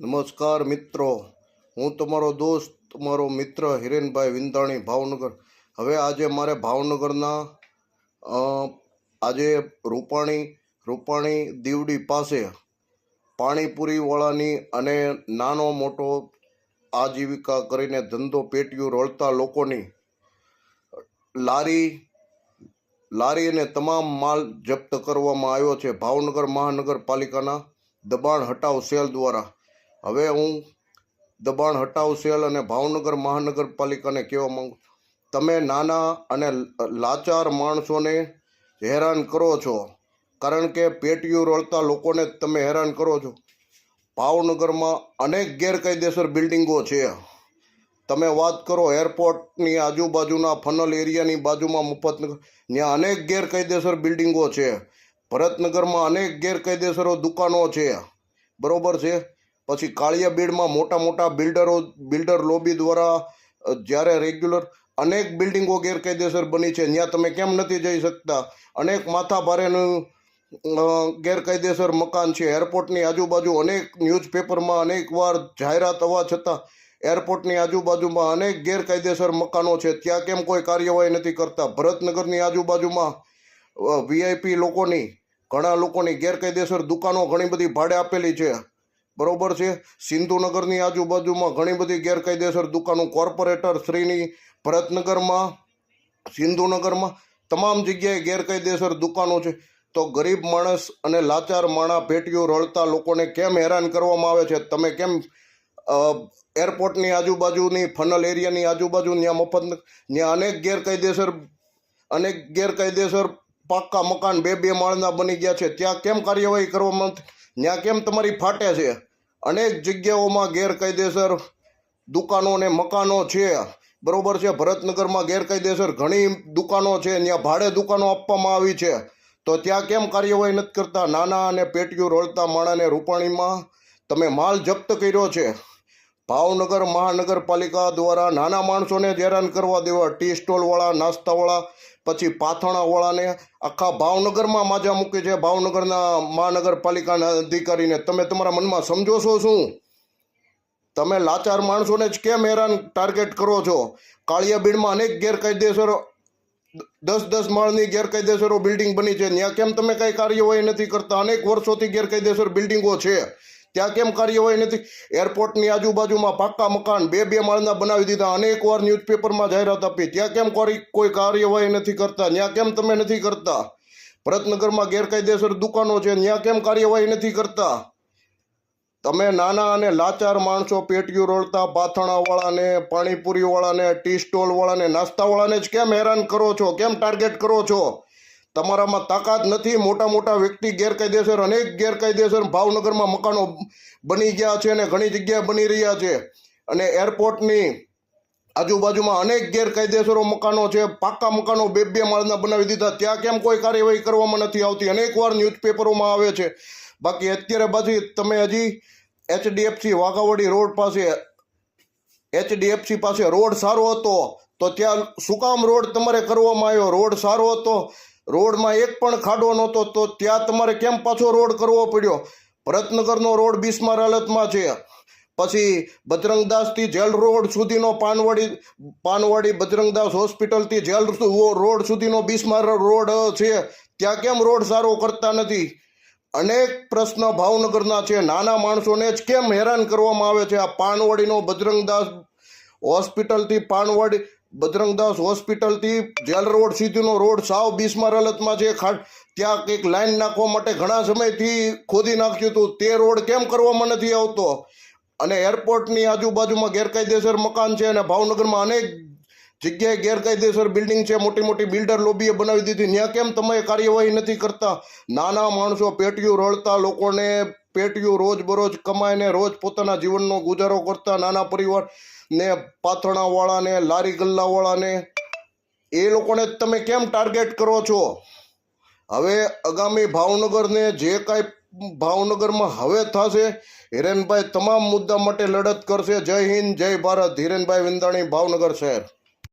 નમસ્કાર મિત્રો. હું તમારો દોસ્ત તમારો મિત્ર હિરેનભાઈ વિંદાણી ભાવનગર. હવે આજે મારે ભાવનગરના આજે રૂપાણી રૂપાણી દીવડી પાસે પાણીપુરીવાળાની અને નાનો મોટો આજીવિકા કરીને ધંધો પેટીયું રળતા લોકોની લારી લારી અને તમામ માલ જપ્ત કરવામાં આવ્યો છે. ભાવનગર મહાનગરપાલિકાના દબાણ હટાવ સેલ દ્વારા હવે હું દબાણ હટાવ સેલ અને ભાવનગર મહાનગરપાલિકાને કહેવા માગું તમે નાના અને લાચાર માણસોને હેરાન કરો છો, કારણ કે પેટીયું રળતા લોકોને તમે હેરાન કરો છો. ભાવનગરમાં અનેક ગેરકાયદેસર બિલ્ડિંગો છે. તમે વાત કરો એરપોર્ટની આજુબાજુના ફનલ એરિયાની બાજુમાં મફતનગર, ત્યાં અનેક ગેરકાયદેસર બિલ્ડિંગો છે. ભરતનગરમાં અનેક ગેરકાયદેસરો દુકાનો છે. બરોબર છે? પછી કાળિયા બીડમાં મોટા મોટા બિલ્ડરો, બિલ્ડર લોબી દ્વારા જ્યારે રેગ્યુલર અનેક બિલ્ડિંગો ગેરકાયદેસર બની છે. ત્યાં તમે કેમ નથી જઈ શકતા? અનેક માથાભારેનું ગેરકાયદેસર મકાન છે. એરપોર્ટની આજુબાજુ અનેક ન્યૂઝપેપરમાં અનેક વાર જાહેરાત હોવા છતાં એરપોર્ટની આજુબાજુમાં અનેક ગેરકાયદેસર મકાનો છે. ત્યાં કેમ કોઈ કાર્યવાહી નથી કરતા? ભરતનગરની આજુબાજુમાં વીઆઈપી લોકોની, ઘણા લોકોની ગેરકાયદેસર દુકાનો ઘણી બધી ભાડે આપેલી છે. બરોબર છે? સિંધુનગરની આજુબાજુમાં ઘણી બધી ગેરકાયદેસર દુકાનો કોર્પોરેટર શ્રીની ભરતનગરમાં, સિંધુનગરમાં તમામ જગ્યાએ ગેરકાયદેસર દુકાનો છે. તો ગરીબ માણસ અને લાચાર માણા પેટીઓ રળતા લોકોને કેમ હેરાન કરવામાં આવે છે? તમે કેમ એરપોર્ટની આજુબાજુની, ફનલ એરિયાની આજુબાજુ ત્યાં મફત ત્યાં અનેક ગેરકાયદેસર અનેક ગેરકાયદેસર પાક્કા મકાન બે બે માળના બની ગયા છે. ત્યાં કેમ કાર્યવાહી કરવામાં? ત્યાં કેમ તમારી ફાટે છે? અનેક જગ્યાઓમાં ગેરકાયદેસર દુકાનો ને મકાનો છે. બરોબર છે, ભરતનગરમાં ગેરકાયદેસર ઘણી દુકાનો છે ત્યાં ભાડે દુકાનો આપવામાં આવી છે. તો ત્યાં કેમ કાર્યવાહી નથી કરતા? નાના અને પેટીઓ રોળતા માણાને રૂપાણીમાં તમે માલ જપ્ત કર્યો છે. ભાવનગર મહાનગરપાલિકા દ્વારા નાના માણસોને હેરાન કરવા દેવા ટી સ્ટોલવાળા, નાસ્તાવાળા, પછી પાથણાવાળાને આખા ભાવનગરમાં માજા મૂકી છે. ભાવનગરના મહાનગરપાલિકાના અધિકારીને તમે તમારા મનમાં સમજો છો શું? તમે લાચાર માણસોને જ કેમ હેરાન ટાર્ગેટ કરો છો? કાળિયાબીડમાં અનેક ગેરકાયદેસરો દસ દસ માળની ગેરકાયદેસરો બિલ્ડિંગ બની છે. ત્યાં કેમ તમે કઈ કાર્યવાહી નથી કરતા? અનેક વર્ષોથી ગેરકાયદેસર બિલ્ડિંગો છે. ત્યાં કેમ કાર્યવાહી નથી? એરપોર્ટની આજુબાજુમાં પાક્કા મકાન, બે બે માળના બનાવી દીધા, અનેક વાર ન્યૂઝપેપરમાં જાહેરાત આપી. ત્યાં કેમ કોઈ કાર્યવાહી નથી કરતા? ત્યાં કેમ તમે નથી કરતા? ભરતનગરમાં ગેરકાયદેસર દુકાનો છે ત્યાં કેમ કાર્યવાહી નથી કરતા? તમે નાના અને લાચાર માણસો પેટીયું રોળતા પાથણાવાળાને પાણીપુરીવાળાને, ટી સ્ટોલવાળાને, નાસ્તાવાળાને જ કેમ હેરાન કરો છો? કેમ ટાર્ગેટ કરો છો? તમારામાં તાકાત નથી, મોટા મોટા વ્યક્તિ ગેરકાયદેસર, અનેક ગેરકાયદેસર ભાવનગરમાં મકાનો બની ગયા છે અને ઘણી જગ્યાએ બની રહ્યા છે. અને એરપોર્ટની આજુબાજુમાં અનેક ગેરકાયદેસરો મકાનો છે. પાક્કા મકાનો બે બે માળના બનાવી દીધા. ત્યાં કેમ કોઈ કાર્યવાહી કરવામાં નથી આવતી? અનેક વાર ન્યૂઝપેપરોમાં આવે છે. બાકી અત્યારે બાજુ તમે હજી એચડીએફસી વાઘાવાડી રોડ પાસે, એચડીએફસી પાસે રોડ સારો હતો, તો ત્યાં શું કામ રોડ તમારે કરવામાં આવ્યો? રોડ સારો હતો? રોડમાં એક પણ ખાડો નહોતો, તો ત્યાં તમારે કેમ પાછો રોડ કરવો પડ્યો? ભરતનગરનો રોડ બિસ્માર હાલતમાં છે. પછી બજરંગદાસથી જેલ રોડ સુધીનો પાનવાડી પાનવાડી બજરંગદાસ હોસ્પિટલથી જેલ રોડ સુધીનો બિસ્માર રોડ છે. ત્યાં કેમ રોડ સારો કરતા નથી? અનેક પ્રશ્ન ભાવનગરના છે. નાના માણસોને જ કેમ હેરાન કરવામાં આવે છે? આ પાનવાડીનો બજરંગદાસ હોસ્પિટલથી પાનવાડી બજરંગદાસ હોસ્પિટલથી જેલ રોડ સુધીનો રોડ સાવ બિસ્માર હાલતમાં છે. ત્યાં એક લાઈન નાખવા માટે ઘણા સમયથી ખોદી નાખ્યું હતું. તે રોડ કેમ કરવામાં નથી આવતો? અને એરપોર્ટની આજુબાજુમાં ગેરકાયદેસર મકાન છે અને ભાવનગરમાં અનેક જગ્યાએ ગેરકાયદેસર બિલ્ડિંગ છે. મોટી મોટી બિલ્ડર લોબીએ બનાવી દીધી. ત્યાં કેમ તમે કાર્યવાહી નથી કરતા? નાના માણસો પેટીઓ રળતા લોકોને પેટીયું રોજ બરોજ કમાઈને રોજ પોતાના જીવનનો ગુજારો કરતા નાના પરિવાર ને પાથરણાવાળાને, લારી ગલ્લાવાળાને, એ લોકોને તમે કેમ ટાર્ગેટ કરો છો? હવે આગામી ભાવનગરને જે કાંઈ ભાવનગરમાં હવે થશે, હિરેનભાઈ તમામ મુદ્દા માટે લડત કરશે. જય હિન્દ, જય ભારત. હિરેનભાઈ વિંદાણી, ભાવનગર શહેર.